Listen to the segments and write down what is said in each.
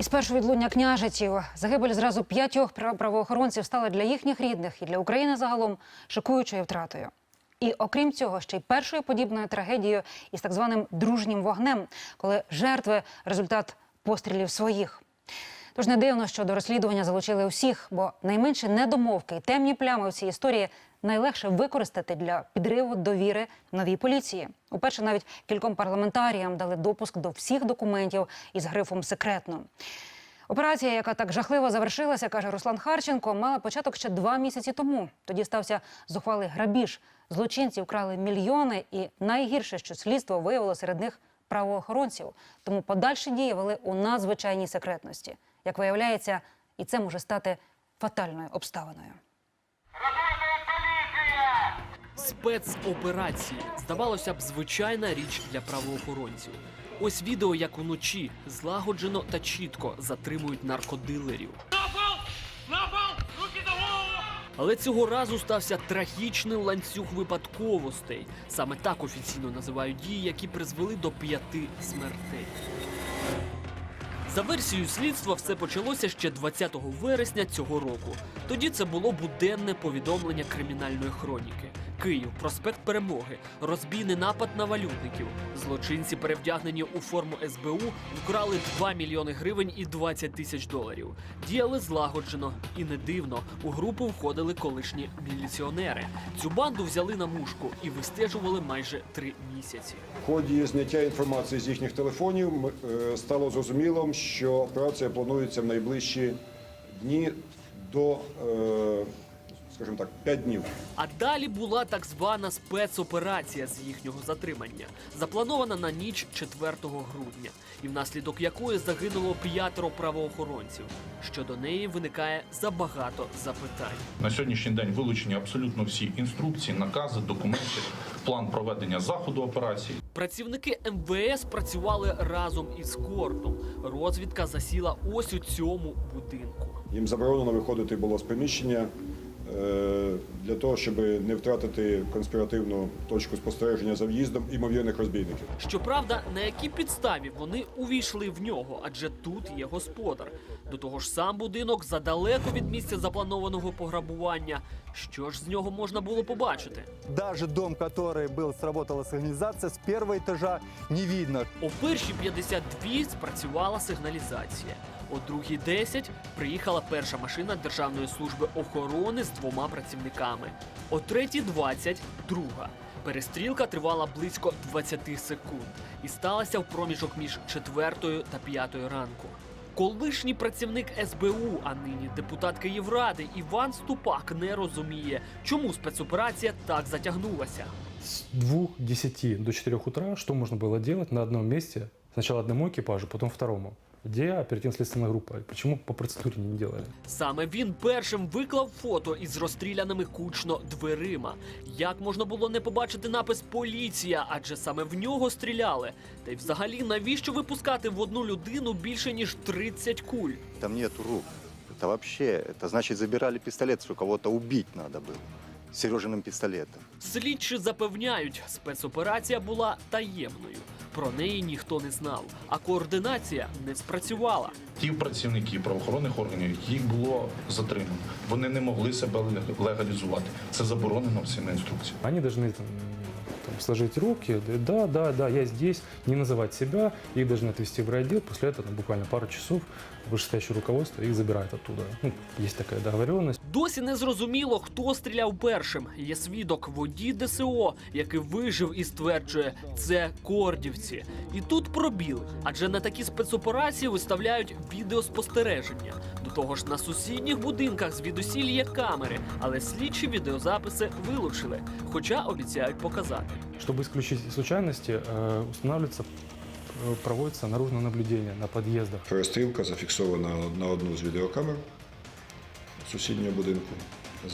Із першого відлуння княжичів загибель зразу п'ятьох правоохоронців стала для їхніх рідних і для України загалом шокуючою втратою. І окрім цього, ще й першою подібною трагедією із так званим дружнім вогнем, коли жертви результат пострілів своїх. Тож не дивно, що до розслідування залучили усіх, бо найменші недомовки і темні плями у цій історії найлегше використати для підриву довіри новій поліції. Уперше навіть кільком парламентаріям дали допуск до всіх документів із грифом секретно. Операція, яка так жахливо завершилася, каже Руслан Харченко, мала початок ще два місяці тому. Тоді стався зухвалий грабіж. Злочинці вкрали мільйони, і найгірше, що слідство виявило серед них правоохоронців. Тому подальші дії вели у надзвичайній секретності. Як виявляється, і це може стати фатальною обставиною. Спецоперації здавалося б, звичайна річ для правоохоронців. Ось відео, як уночі злагоджено та чітко затримують наркодилерів. Але цього разу стався трагічний ланцюг випадковостей. Саме так офіційно називають дії, які призвели до п'яти смертей. За версією слідства, все почалося ще 20 вересня цього року. Тоді це було буденне повідомлення кримінальної хроніки. Київ, проспект Перемоги, розбійний напад на валютників. Злочинці, перевдягнені у форму СБУ, вкрали 2 мільйони гривень і 20 тисяч доларів. Діяли злагоджено і не дивно. У групу входили колишні міліціонери. Цю банду взяли на мушку і вистежували майже три місяці. В ході зняття інформації з їхніх телефонів е, стало зрозумілим, що операція планується в найближчі дні до, е, скажімо так, 5 днів. А далі була так звана спецоперація з їхнього затримання, запланована на ніч 4 грудня, і внаслідок якої загинуло п'ятеро правоохоронців. Щодо неї виникає забагато запитань. На сьогоднішній день вилучені абсолютно всі інструкції, накази, документи, план проведення заходу операції. Працівники МВС працювали разом із кортом. Розвідка засіла ось у цьому будинку. Їм заборонено виходити було з приміщення для того, щоб не втратити конспіративну точку спостереження за в'їздом імовірних розбійників. Щоправда, на якій підставі вони увійшли в нього, адже тут є господар. До того ж, сам будинок задалеко від місця запланованого пограбування. Що ж з нього можна було побачити? Даже дом, который был, сработала сигнализация, с первого этажа не видно. О першій 52 спрацювала сигналізація. О другій 10 приїхала перша машина Державної служби охорони з двома працівниками. О третій 20 друга. Перестрілка тривала близько 20 секунд і сталася в проміжок між четвертою та п'ятою ранку. Колишній працівник СБУ, а нині депутат Київради Іван Ступак не розуміє, чому спецоперація так затягнулася. С 2.10 до 4 утра что можно было делать на одном месте? Сначала одному экипажу, потом второму. Где оперативно-следственная группа? Почему по процедуре не делали? Саме він першим виклав фото із розстріляними кучно дверима. Як можна було не побачити напис Поліція, адже саме в нього стріляли. Та й взагалі навіщо випускати в одну людину більше ніж 30 куль? Там нету рук. Это вообще, это значит забирали пистолет, что кого-то убить надо было. Сережиным пистолетом. Слідчі запевняють, спецоперація була таємною. Про неї ніхто не знав, а координація не спрацювала. Ті працівники правоохоронних органів, їх було затримано, вони не могли себе легалізувати. Це заборонено всіма інструкціями. Вони должны там, там, сложить руки, да, да, да, я здесь, не называть себя, их должны отвезти в райотдел, после этого там, буквально пару часов вышестоящее руководство их забирает оттуда. Ну, есть такая договоренность. Досі не зрозуміло, хто стріляв першим. Є свідок водій ДСО, який вижив і стверджує, це кордівці. І тут пробіл, адже на такі спецоперації виставляють відеоспостереження. До того ж, на сусідніх будинках звідусіль є камери, але слідчі відеозаписи вилучили, хоча обіцяють показати. Чтобы исключить случайности, э, устанавливается, э, проводится наружное наблюдение на подъездах. Перестрілка зафіксована на одну з відеокамер сусіднього будинку.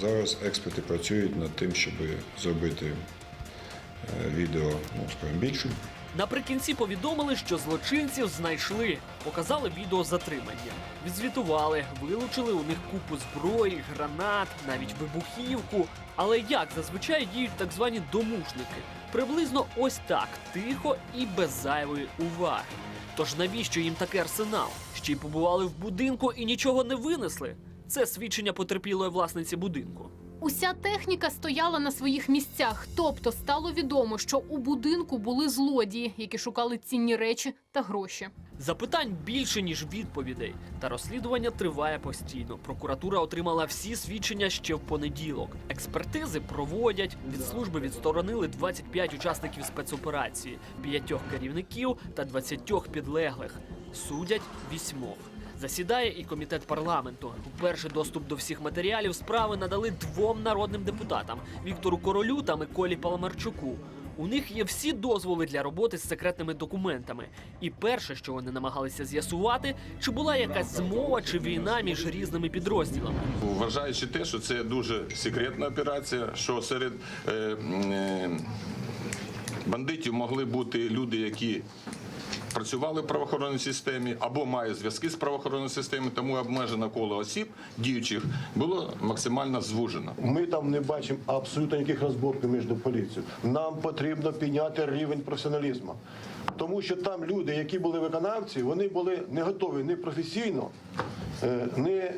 Зараз експерти працюють над тим, щоб зробити е, відео, ну, скажімо, більшим. Наприкінці повідомили, що злочинців знайшли, показали відео затримання, відзвітували, вилучили у них купу зброї, гранат, навіть вибухівку. Але як зазвичай діють так звані домушники? Приблизно ось так, тихо і без зайвої уваги. Тож навіщо їм такий арсенал? Ще й побували в будинку і нічого не винесли. Це свідчення потерпілої власниці будинку. Уся техніка стояла на своїх місцях, тобто стало відомо, що у будинку були злодії, які шукали цінні речі та гроші. Запитань більше ніж відповідей, та розслідування триває постійно. Прокуратура отримала всі свідчення ще в понеділок. Експертизи проводять. Від служби відсторонили 25 учасників спецоперації, п'ятьох керівників та 20 підлеглих. Судять вісьмох. Засідає і комітет парламенту. Вперше доступ до всіх матеріалів справи надали двом народним депутатам Віктору Королю та Миколі Паламарчуку. У них є всі дозволи для роботи з секретними документами. І перше, що вони намагалися з'ясувати, чи була якась змова чи війна між різними підрозділами. Вважаючи те, що це дуже секретна операція, що серед е, е, бандитів могли бути люди, які працювали в правоохоронній системі або мають зв'язки з правоохоронною системою, тому обмежене коло осіб діючих було максимально звужено. Ми там не бачимо абсолютно ніяких розборків між поліцією. Нам потрібно підняти рівень професіоналізму. Тому що там люди, які були виконавці, вони були не готові ні професійно, е, ні е,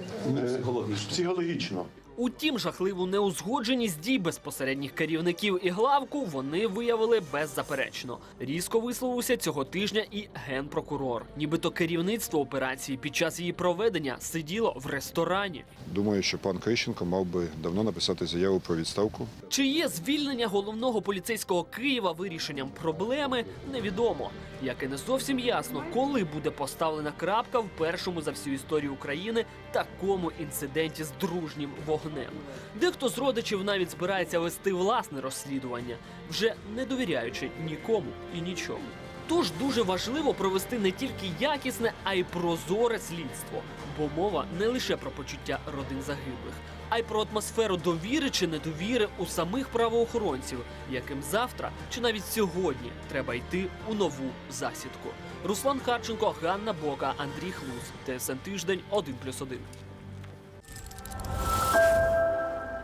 психологічно. Утім, жахливу неузгодженість дій безпосередніх керівників і главку вони виявили беззаперечно. Різко висловився цього тижня і генпрокурор. Нібито керівництво операції під час її проведення сиділо в ресторані. Думаю, що пан Крищенко мав би давно написати заяву про відставку. Чи є звільнення головного поліцейського Києва вирішенням проблеми, невідомо. Як і не зовсім ясно, коли буде поставлена крапка в першому за всю історію України такому інциденті з дружнім вогнем. Дехто з родичів навіть збирається вести власне розслідування, вже не довіряючи нікому і нічому. Тож дуже важливо провести не тільки якісне, а й прозоре слідство, бо мова не лише про почуття родин загиблих, а й про атмосферу довіри чи недовіри у самих правоохоронців, яким завтра чи навіть сьогодні треба йти у нову засідку. Руслан Харченко, Ганна Бока, Андрій Хлус, ТСН Тиждень 1+,1.